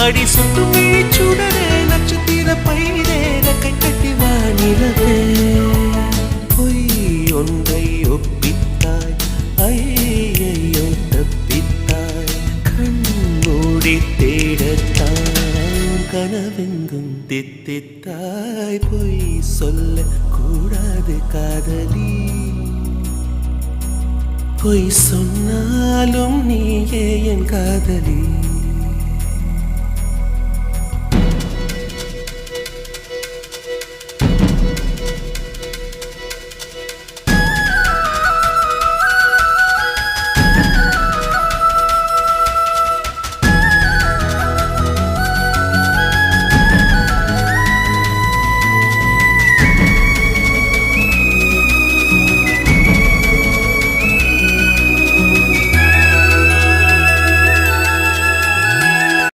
அடி சுட்டும் சுடரே நட்சத்திர பயிரே கை கட்டி வானிலவே பொய் ஒன்றை ஒப்பித்தாய் ஐயையோ தப்பித்தாய் கண்மூடி தேடத்தான் கனவெங்கும் தித்தித்தாய். பொய் சொல்ல கூடாது காதலி. பொய் சொன்னாலும் நீயே என் காதலி.